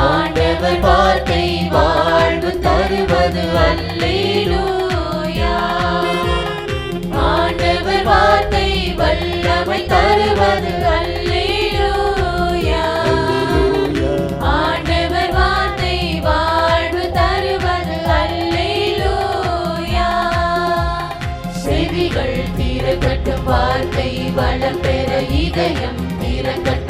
ஆண்டவர் வார்த்தை வாழ்வு தருவது அல்லேலூயா ஆண்டவர் வார்த்தை வல்லமை தருவது அல்லேலூயா ஆண்டவர் வார்த்தை வாழ்வு தருவது அல்லேலூயா செவிகள் திறக்கட்டும் வார்த்தை வளம் பெற இதயம் திறக்கட்டும்.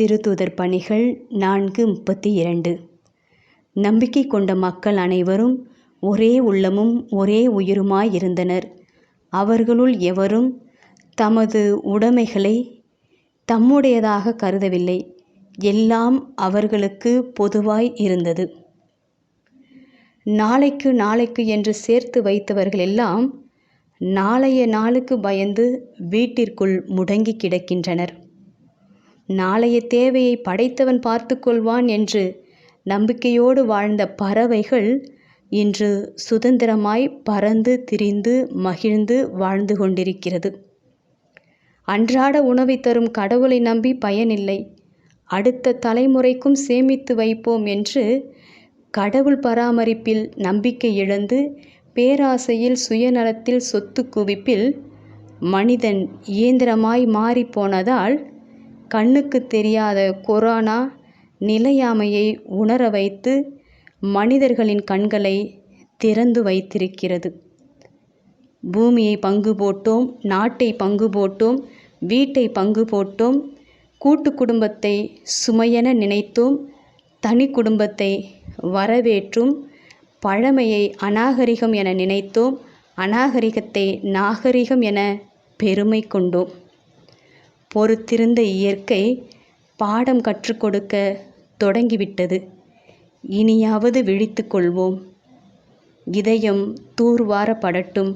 திருத்தூதர் பணிகள் நான்கு முப்பத்தி இரண்டு. நம்பிக்கை கொண்ட மக்கள் அனைவரும் ஒரே உள்ளமும் ஒரே உயிருமாய் இருந்தனர். அவர்களுள் எவரும் தமது உடைமைகளை தம்முடையதாக கருதவில்லை. எல்லாம் அவர்களுக்கு பொதுவாய் இருந்தது. நாளைக்கு நாளைக்கு என்று சேர்த்து வைத்தவர்கள் எல்லாம் நாளைய நாளுக்கு பயந்து வீட்டிற்குள் முடங்கி கிடக்கின்றனர். நாளைய தேவையை படைத்தவன் பார்த்து கொள்வான் என்று நம்பிக்கையோடு வாழ்ந்த பறவைகள் இன்று சுதந்திரமாய் பறந்து திரிந்து மகிழ்ந்து வாழ்ந்து கொண்டிருக்கிறது. அன்றாட உணவை தரும் கடவுளை நம்பி பயனில்லை. அடுத்த தலைமுறைக்கும் சேமித்து வைப்போம் என்று கடவுள் பராமரிப்பில் நம்பிக்கை இழந்து பேராசையில் சுயநலத்தில் சொத்து குவிப்பில் மனிதன் இயந்திரமாய் மாறிப்போனதால் கண்ணுக்கு தெரியாத கொரோனா நிலையாமையை உணர வைத்து மனிதர்களின் கண்களை திறந்து வைத்திருக்கிறது. பூமியை பங்கு போட்டோம் நாட்டை பங்கு போட்டோம் வீட்டை பங்கு போட்டோம் கூட்டு குடும்பத்தை சுமையென நினைத்தோம் தனி குடும்பத்தை வரவேற்றும் பழமையை அநாகரிகம் என நினைத்தோம் அநாகரிகத்தை நாகரிகம் என பெருமை கொண்டோம். பொறுத்திருந்த இயற்கை பாடம் கற்றுக் கொடுக்க தொடங்கிவிட்டது. இனியாவது விழித்து கொள்வோம். இதயம் தூர்வாரப்படட்டும்.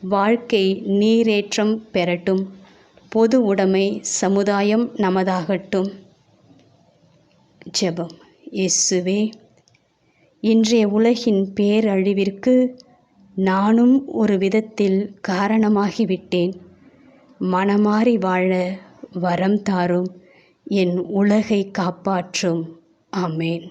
வாழ்க்கை நீரேற்றம் பெறட்டும். பொது உடைமை சமுதாயம் நமதாகட்டும். ஜெபம். இயேசுவே இன்றைய உலகின் பேரழிவிற்கு நானும் ஒரு விதத்தில் காரணமாகிவிட்டேன். மனமாறி வாழ வரம் தாரும். என் உலகை காப்பாற்றும். ஆமேன்.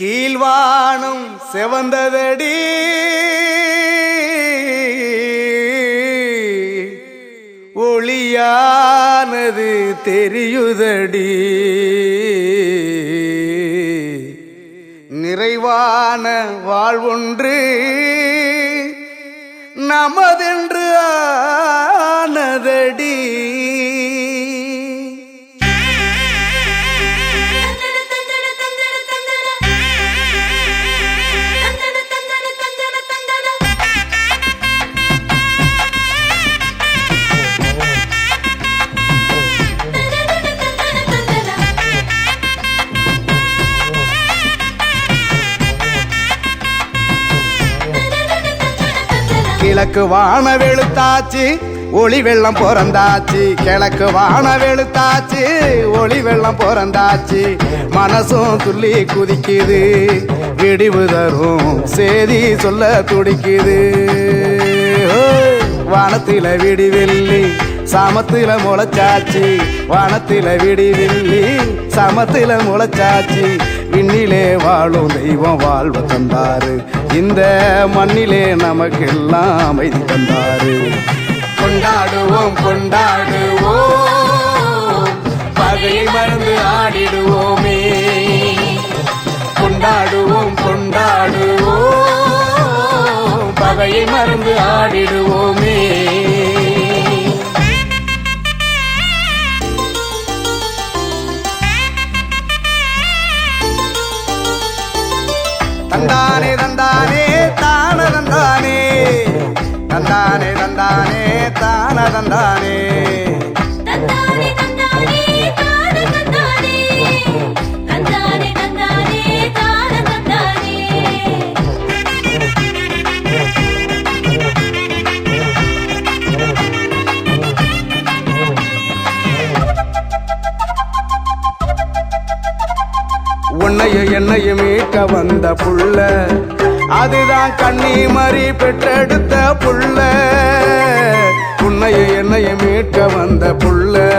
கீழ்வானம் செவந்ததடி. ஒளியானது தெரியுதடி. நிறைவான வாழ்வொன்று நமதென்று ஆனதடி. கிழக்கு வான வெளுத்தாச்சு ஒளி வெள்ளம் பிறந்தாச்சு. கிழக்கு வான வெளுத்தாச்சு ஒளி வெள்ளம் பிறந்தாச்சு. மனசும் துள்ளி குதிக்குது விடிவு தரும் சேதி சொல்ல துடிக்குது. வானத்தில விடிவெள்ளி சமத்தில முளைச்சாச்சு. வானத்தில விடிவெள்ளி சமத்தில முளைச்சாச்சு. விண்ணிலே வாழும் தெய்வம் வாழ்வு தந்தாரு. இந்த மண்ணிலே நமக்கெல்லாம் அமைதி தந்தாரு. கொண்டாடுவோம் கொண்டாடுவோம். பகையை மறந்து ஆடிடுவோமே. கொண்டாடுவோம் கொண்டாடுவோம். பகையை மறந்து ஆடிடுவோமே. தந்தானே தந்தானே தான தந்தானே. தந்தானே தந்தானே தான தந்தானே. தந்தானே தந்தானே தான தந்தானே. உன்னையும் என்னையும் மீட்க வந்த புள்ள. அதுதான் கண்ணி மறி பெற்றெடுத்த புள்ள. உன்னையும் என்னையும் மீட்க வந்த புள்ள.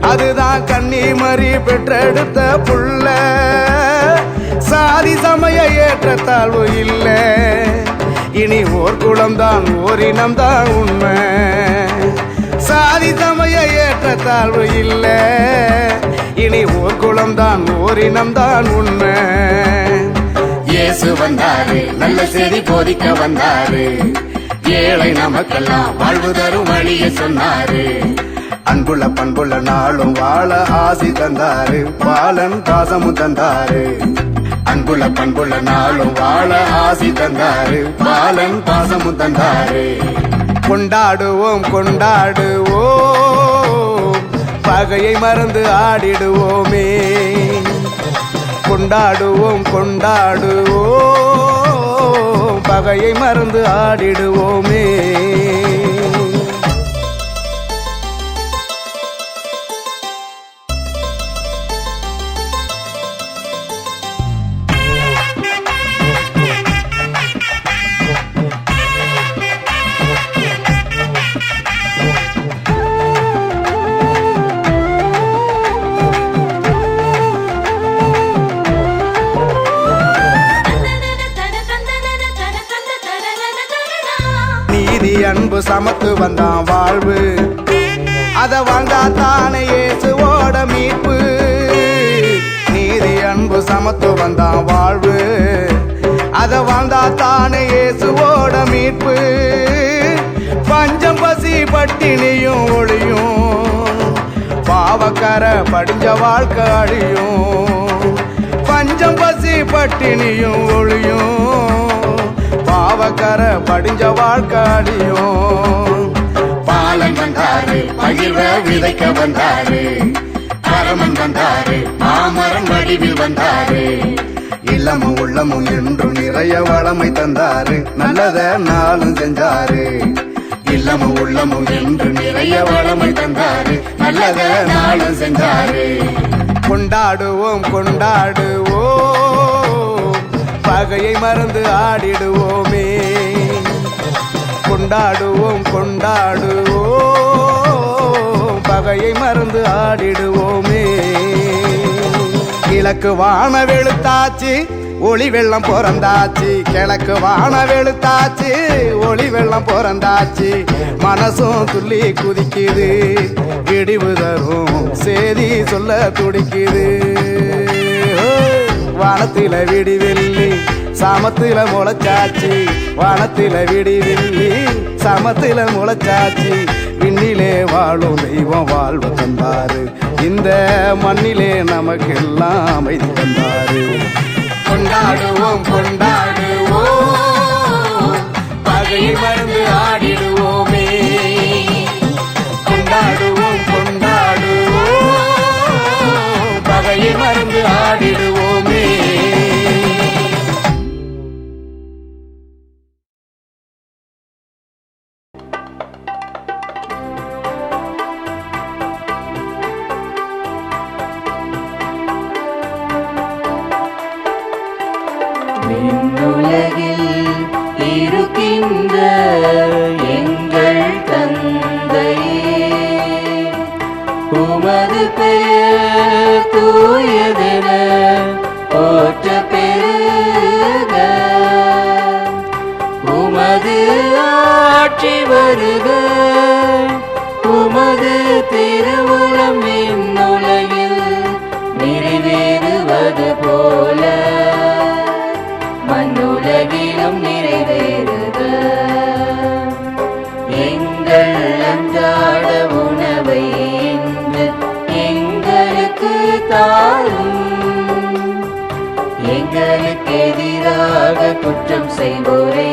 அதுதான் கண்ணி மறி பெற்றெடுத்த புள்ள. சாதி சமய ஏற்றத்தாழ்வு இல்லை. இனி ஓர் குளம்தான் ஓரினம்தான் உண்மை. சாதி சமய ஏற்றத்தாழ்வு இல்லை. இனி ஓர் குளம்தான் ஓரினம்தான் உண்மை. இயேசு வந்தாரு நல்ல செய்தி போதிக்க வந்தாரு. ஏழை நமக்கெல்லாம் வாழ்வு தரும் வழியை சொன்னாரு. அன்புள்ள பண்புள்ள நாளும் வாழ ஆசி தந்தாரு பாலன் பாசமும் தந்தாரு. அன்புள்ள பண்புள்ள நாளும் வாழ ஆசி தந்தாரு பாலன் பாசமும் தந்தாரு. கொண்டாடுவோம் கொண்டாடுவோம். பகையை மறந்து ஆடிடுவோமே. கொண்டாடுவோம் கொண்டாடுவோம். பகையை மறந்து ஆடிடுவோமே. சமத்து வந்தான் வாழ்வு. அத வாழ்ந்தா தானே இயேசுவோட மீட்பு. நீதி அன்பு சமத்து வந்தான் வாழ்வு. அத வாழ்ந்தா தானே இயேசுவோட மீட்பு. பஞ்சம் பசி பட்டினியும் ஒளியும் பாவக்கர படிஞ்ச வாழ்க்கை அழியும். பஞ்சம் பசி பட்டினியும் ஒளியும் பாவக்கர படிஞ்ச வாழ்க்கை அழியும் பாலன் வந்தாரு பகிர்வ விதைக்க வந்தாரு. பரமன் வந்தாரு மாமரம் வடிவில் வந்தாரு. இல்லமும் உள்ளமும் என்றும் நிறைய வளமை தந்தாரு. நல்லத நாளும் செஞ்சாரு. இல்லமும் உள்ளமும் என்று நிறைய வளமை தந்தாரு. நல்லத நாளும் செஞ்சாரு. கொண்டாடுவோம் கொண்டாடுவோம். பகையை மறந்து ஆடிடுவோமே. கொண்டாடுவோம் கொண்டாடுவோம். பகையை மறந்து ஆடிடுவோமே. கிழக்கு வான வெளுத்தாச்சு ஒளி வெள்ளம் பிறந்தாச்சு. கிழக்கு வான வெளுத்தாச்சு ஒளி வெள்ளம் பிறந்தாச்சு. மனசும் துள்ளி குதிக்குது விடிவு தரும் சேதி சொல்ல துடிக்குது. வானத்தில விடிவெள்ளி சாமத்தில முளைச்சாச்சு வானத்தில விடிவெள்ளி சமத்தில முளைச்சாச்சு விண்ணிலே வாழும் தெய்வம் வாழ்வு தந்தாரு. இந்த மண்ணிலே நமக்கெல்லாம் அமைதி தந்தாரு. கொண்டாடுவோம் கொண்டாடுவோம். பகையை மறந்து ஆடிடுவோமே. கொண்டாடுவோம் கொண்டாடுவோம். பகையை மறந்து ஆடிடுவோம். உமது ஆட்சி வருக. உமது திருவுளம் விண்ணுலகில் நிறைவேறுவது போல. மண்ணுலகிலும் நிறைவேறுக. எங்கள் அன்றாட உணவை இன்று எங்களுக்கு தாரும். எங்களுக்கு எதிராக குற்றம் செய்வோரே.